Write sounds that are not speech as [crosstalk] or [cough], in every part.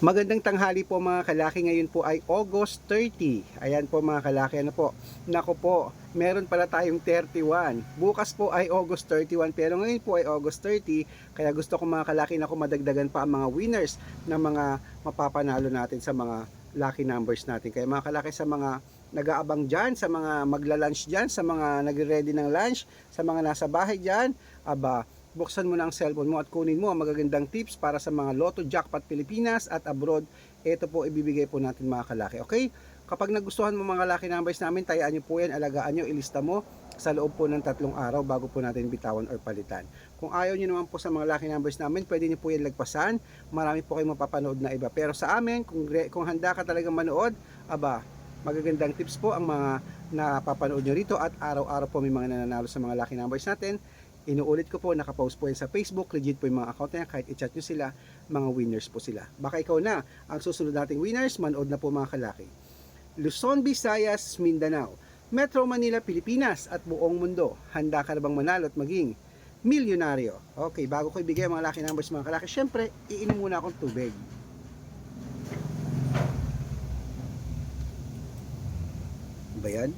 Magandang tanghali po mga kalaki. Ngayon po ay August 30. Ayan po mga kalaki. Ano po? Nako po, meron pala tayong 31. Bukas po ay August 31 pero ngayon po ay August 30. Kaya gusto ko mga kalaki na madagdagan pa ang mga winners na mga mapapanalo natin sa mga lucky numbers natin. Kaya mga kalaki sa mga nag-aabang dyan, sa mga magla-lunch dyan, sa mga nagre-ready ng lunch, sa mga nasa bahay dyan, aba, buksan mo na ang cellphone mo at kunin mo ang magagandang tips para sa mga Lotto Jackpot Pilipinas at abroad. Ito po ibibigay po natin mga kalaki. Okay? Kapag nagustuhan mo mga lucky numbers namin, tayaan nyo po yan, alagaan nyo, ilista mo sa loob po ng tatlong araw bago po natin bitawan or palitan. Kung ayaw nyo naman po sa mga lucky numbers namin, pwede nyo po yan lagpasan. Marami po kayong mapapanood na iba. Pero sa amin, kung, kung handa ka talagang manood, aba, magagandang tips po ang mga napapanood nyo rito at araw-araw po may mga nananalo sa mga lucky numbers natin. Inuulit ko po, nakapost po yan sa Facebook, legit po yung mga account na yan, kahit i-chat nyo sila, mga winners po sila. Baka ikaw na, ang susunod nating winners, manood na po mga kalaki. Luzon, Visayas, Mindanao, Metro Manila, Pilipinas at buong mundo. Handa ka na bang manalo at maging milyonaryo? Okay, bago ko ibigay mga lucky numbers mga kalaki, syempre, iinom muna akong tubig. Ba yan?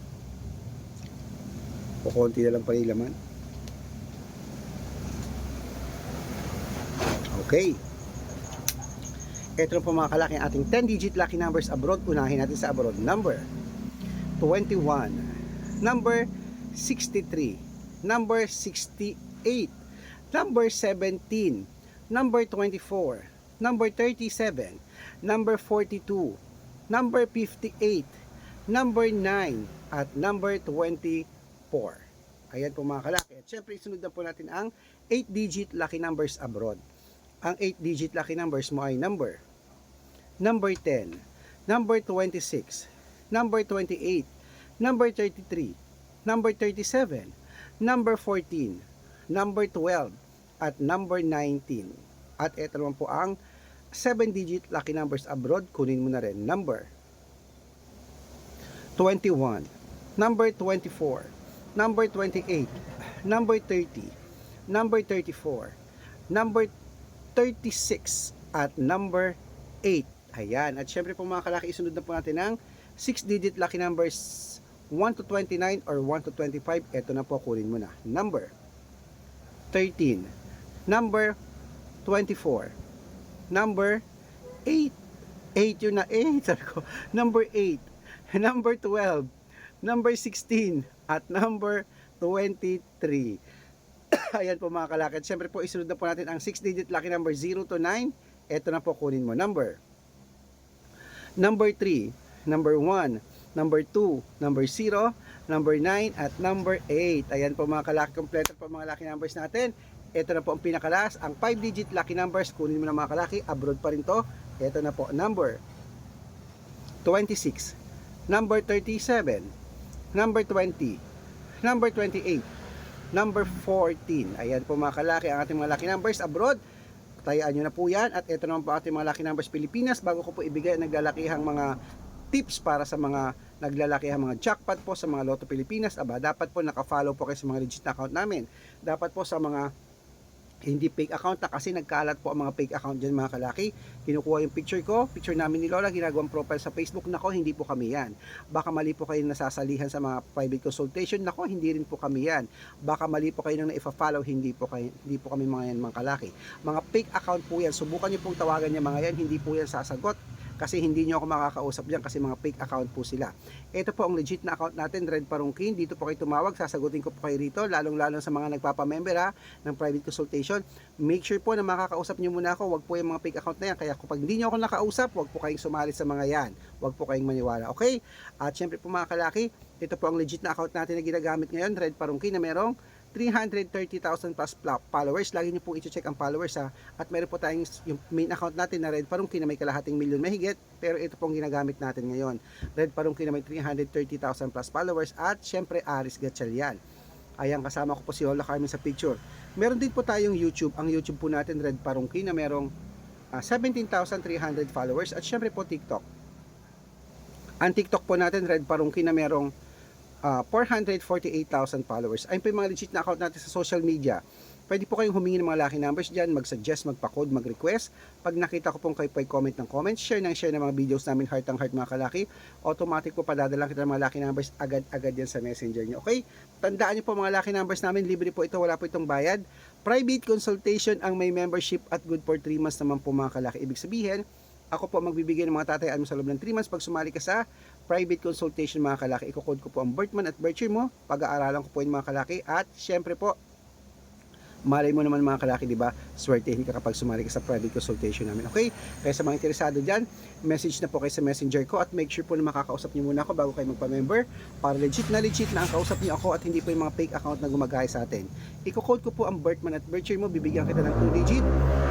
O konti na lang pala yung laman. Okay. Ito po mga kalaki ating 10-digit lucky numbers abroad. Unahin natin sa abroad. Number 21. Number 63. Number 68. Number 17. Number 24. Number 37. Number 42. Number 58. Number 9. At number 24. Ayan po mga kalaki. At syempre isunod na po natin ang 8-digit lucky numbers abroad ang 8-digit lucky numbers mo ay number number 10, number 26, number 28, number 33, number 37, number 14, number 12, at number 19. At ito naman po ang 7-digit lucky numbers abroad. Kunin mo na rin. Number 21, number 24, number 28, number 30, number 34, number 36 at number 8. Ayan. At syempre po mga kalaki, isunod na po natin ang 6-digit lucky numbers 1 to 29 or 1 to 25. Ito na po, kunin mo na. Number 13. Number 24. Number 8. 8 yun na 8. [laughs] Sabi ko, number 8. Number 12. Number 16. At number 23. [laughs] Ayan po mga kalakad. Siyempre po isunod na po natin ang 6-digit lucky number 0 to 9. Ito na po kunin mo. Number. Number 3. Number 1. Number 2. Number 0. Number 9. At number 8. Ayan po mga kalaki. Kompleto po mga lucky numbers natin. Ito na po ang pinakalas. Ang 5-digit lucky numbers. Kunin mo na mga kalaki. Abroad pa rin to. Ito na po. Number 26. Number 37. Number 20. Number 28 number 14. Ayan po mga kalaki ang ating mga lucky numbers abroad. Tayaan nyo na po yan. At ito naman po ating mga lucky numbers Pilipinas. Bago ko po ibigay ang naglalakihang mga tips para sa mga naglalakihang mga jackpot po sa mga Lotto Pilipinas. Aba, dapat po nakafollow po kayo sa mga legit account namin. Dapat po sa mga hindi fake account na kasi nagkalat po ang mga fake account dyan mga kalaki. Kinukuha yung picture ko, picture namin ni Lola, ginagawang profile sa Facebook. Nako, hindi po kami yan. Baka mali po kayo nasasalihan sa mga private consultation. Nako, hindi rin po kami yan. Baka mali po kayo nang naifa-follow, hindi po, kayo, hindi po kami mga yan mga kalaki. Mga fake account po yan. Subukan nyo pong tawagan niya mga yan, hindi po yan sasagot kasi hindi nyo ako makakausap dyan kasi mga fake account po sila. Ito po ang legit na account natin, Red Parungkin. Dito po kayo tumawag, sasagutin ko po kayo rito, lalong-lalo sa mga nagpapamember ha, ng private consultation. Make sure po na makakausap nyo muna ako, wag po yung mga fake account na yan. Kaya kapag hindi nyo ako nakausap, wag po kayong sumali sa mga yan. Wag po kayong maniwala, okay? At syempre po mga kalaki, ito po ang legit na account natin na ginagamit ngayon, Red Parungkin, na merong 330,000 plus followers. Lagi niyo po i-check ang followers ha. At meron po tayong yung main account natin na Red Parungki na may kalahating milyon mahigit. Pero ito pong ginagamit natin ngayon. Red Parungki na may 330,000 plus followers. At syempre Aris Gatchalian. Ayan, kasama ko po si Lola Carmen sa picture. Meron din po tayong YouTube. Ang YouTube po natin, Red Parungki, na merong ah, 17,300 followers. At syempre po TikTok. Ang TikTok po natin, Red Parungki, na merong ah, 448,000 followers. Ayun po yung mga legit na account natin sa social media. Pwede po kayong humingi ng mga lucky numbers dyan, mag-suggest, magpa-code, mag-request. Pag nakita ko pong kayo po ay comment ng comment, share ng share ng mga videos namin, heart ang heart mga kalaki, automatic po padadala kita ng mga lucky numbers agad-agad yan sa messenger nyo. Okay? Tandaan nyo po mga lucky numbers namin, libre po ito, wala po itong bayad. Private consultation ang may membership at good for 3 months naman po mga kalaki. Ibig sabihin, ako po magbibigay ng mga tatayaan mo sa loob ng 3 months pag sumali ka sa private consultation mga kalaki. Iko-code ko po ang birth month at birth year mo. Pag-aaralan ko po yung mga kalaki. At syempre po, malay mo naman mga kalaki, di ba? Swertehin ka kapag sumali ka sa private consultation namin. Okay? Kaya sa mga interesado dyan, message na po kayo sa messenger ko at make sure po na makakausap niyo muna ako bago kayo magpa-member para legit na legit na ang kausap niyo ako at hindi po yung mga fake account na gumagaya sa atin. Iko-code ko po ang birth month at birth year mo, bibigyan kita ng 2 digit 3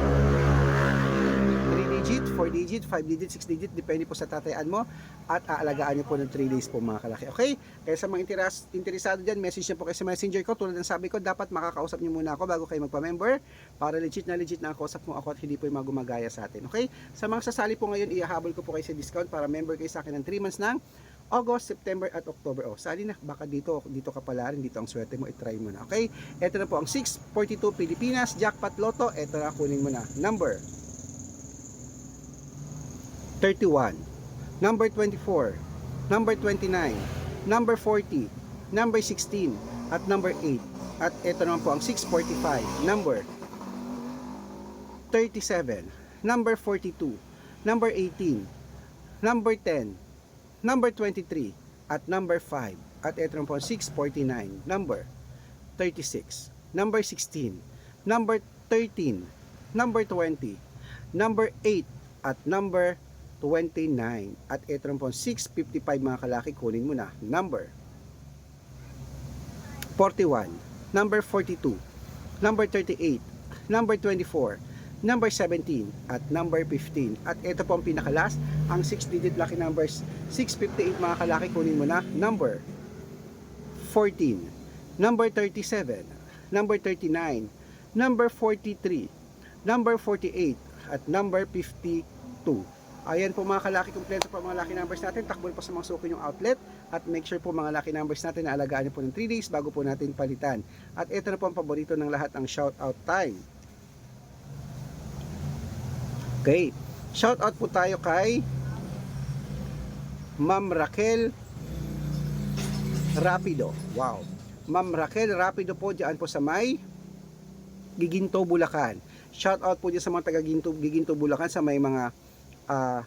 digit, 4 digit, 5 digit, 6 digit, depende po sa tatayaan mo at aalagaan nyo po ng 3 days po mga kalaki. Okay? Kaya sa mga interes, interesado dyan, message nyo po kayo sa messenger ko. Tulad ng sabi ko, dapat makakausap nyo muna ako bago kayo magpa-member para legit na legit na kausap mo ako at hindi po yung mga gumagaya sa atin. Okay? Sa mga sasali po ngayon, ihahabol ko po kayo sa discount para member kayo sa akin ng 3 months ng August, September at October. Oh, sali na, baka dito, dito ka pala rin, dito ang swerte mo, i-try mo na. Okay? Ito na po ang 642 Pilipinas Jackpot Lotto. Ito na, kunin mo na. Number 31, number 24, number 29, number 40, number 16, at number 8. At ito naman po ang 645, number 37, number 42, number 18, number 10, number 23, at number 5. At ito naman po ang 649, number 36, number 16, number 13, number 20, number 8, at number 29. At ito po, 655 mga kalaki, kunin mo na. Number 41, number 42, number 38, number 24, number 17, at number 15. At ito po ang pinakalas, ang 6-digit lucky numbers, 658 mga kalaki, kunin mo na. Number 14, number 37, number 39, number 43, number 48, at number 52. Ayan po mga kalaki, kompleto po mga lucky numbers natin. Takbo po sa mga suko yung outlet. At make sure po mga lucky numbers natin na alagaan niyo po ng 3 days bago po natin palitan. At ito na po ang paborito ng lahat, ang shout out time. Okay. Shout out po tayo kay Ma'am Raquel Rapido. Wow. Ma'am Raquel Rapido po diyan po sa may Giginto, Bulacan. Shout out po dyan sa mga taga Ginto, Giginto, Bulacan sa may mga ah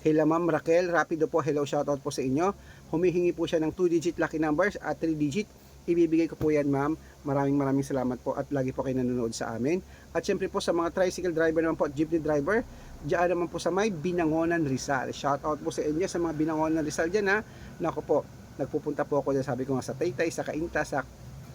Kila Ma'am Raquel, rapido po, hello, shoutout po sa inyo. Humihingi po siya ng 2-digit lucky numbers at 3-digit. Ibibigay ko po yan, ma'am. Maraming maraming salamat po at lagi po kayo nanonood sa amin. At syempre po sa mga tricycle driver naman po at jeepney driver, diyan naman po sa may Binangonan Rizal. Shoutout po sa inyo sa mga Binangonan Rizal dyan ha. Nako po, nagpupunta po ako dyan, sabi ko nga sa Taytay, sa Kainta, sa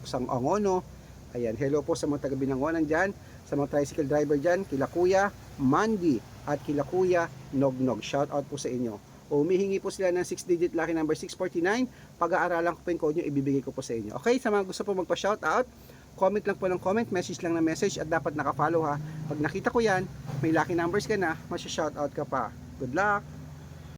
Sang Angono. Ayan, hello po sa mga taga Binangonan dyan, sa mga tricycle driver dyan, kila Kuya Mandy at kila Kuya Nognog. Shout out po sa inyo. O humihingi po sila ng 6-digit lucky number 649. Pag-aaralan ko po yung code nyo, ibibigay ko po sa inyo. Okay, sa mga gusto po magpa-shout out, comment lang po ng comment, message lang ng message at dapat naka-follow ha. Pag nakita ko yan, may lucky numbers ka na, masya-shout out ka pa. Good luck!